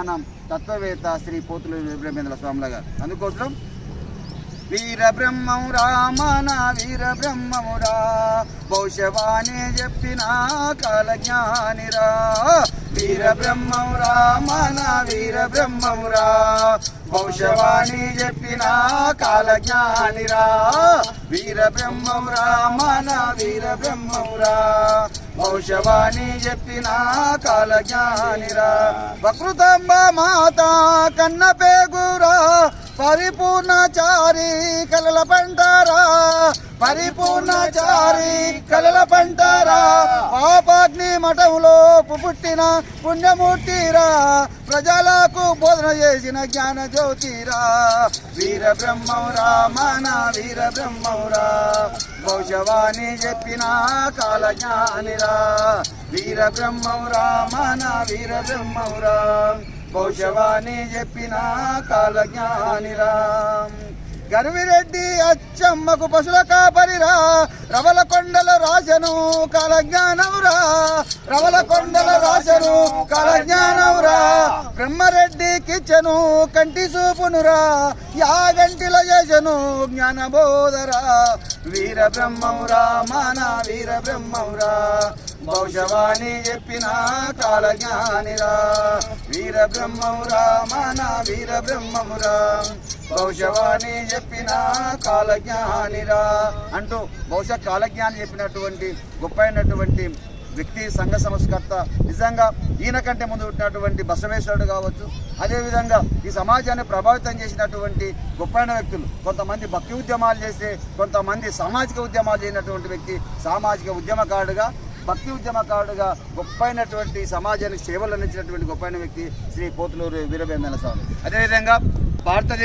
జ్ఞానం తత్వవేత్త శ్రీ పోతులు వీరబ్రహ్మేంద్ర స్వాముల గారు. అందుకోసం వీరబ్రహ్మం రామన వీరబ్రహ్మమురా భవిష్యవాణి చెప్పిన కాలజ్ఞానిరా. వీర బ్రహ్మం రామన వీర బ్రహ్మమురా భవిష్యవాణి చెప్పిన కాలజ్ఞానిరా. వీర బ్రహ్మం రామన వీరబ్రహ్మమురా. బ్రహ్మమురా చెప్పిన చెప్పిన కాలజ్ఞానిరా. వకృతంబ మాత కన్న పేగురా. పరిపూర్ణచారి కలల పంటారా. పరిపూర్ణచారి కలల పంటారా. పాపాగ్ని మఠంలో పుట్టిన పుణ్యమూర్తిరా. ప్రజలకు బోధన చేసిన జ్ఞాన జ్యోతిరా వీర బ్రహ్మౌరా మన వీర బ్రహ్మౌరా భవిష్యవాణి చెప్పిన కాల జ్ఞానిరా వీర బ్రహ్మౌరా మన వీర బ్రహ్మౌరా భవిష్యవాణి చెప్పిన కాల జ్ఞానిరా గర్విరెడ్డి అచ్చమ్మకు పశుల కాపరిరా. రవల కొండల రాశను కాలజ్ఞానవురా. రవల కొండల రాశను కాలజ్ఞానవురా. బ్రహ్మరెడ్డి కిచెను కంటి చూపునురా. యాగంటిల చేసెను జ్ఞానబోధరా. వీర బ్రహ్మమురా మాన వీర బ్రహ్మమురా భవిష్యవాణి చెప్పిన కాలజ్ఞానిరా. వీర బ్రహ్మమురా మాన వీర బ్రహ్మమురా భవిష్యవాణి చెప్పిన కాలజ్ఞానిరా. అంటూ బహుశా కాలజ్ఞాని చెప్పినటువంటి గొప్ప అయినటువంటి వ్యక్తి సంఘ సంస్కర్త నిజంగా ఈయన కంటే ముందు పుట్టినటువంటి బసవేశ్వరుడు కావచ్చు అదేవిధంగా ఈ సమాజాన్ని ప్రభావితం చేసినటువంటి గొప్పైన వ్యక్తులు కొంతమంది భక్తి ఉద్యమాలు చేసే కొంతమంది సామాజిక ఉద్యమాలు చేయనటువంటి వ్యక్తి సామాజిక ఉద్యమకారుడుగా భక్తి ఉద్యమకారుడుగా గొప్పైనటువంటి సమాజానికి సేవలు అందించినటువంటి గొప్పైన వ్యక్తి శ్రీ పోతులూరు వీరభేంద్ర స్వామి. అదేవిధంగా భారతదేశ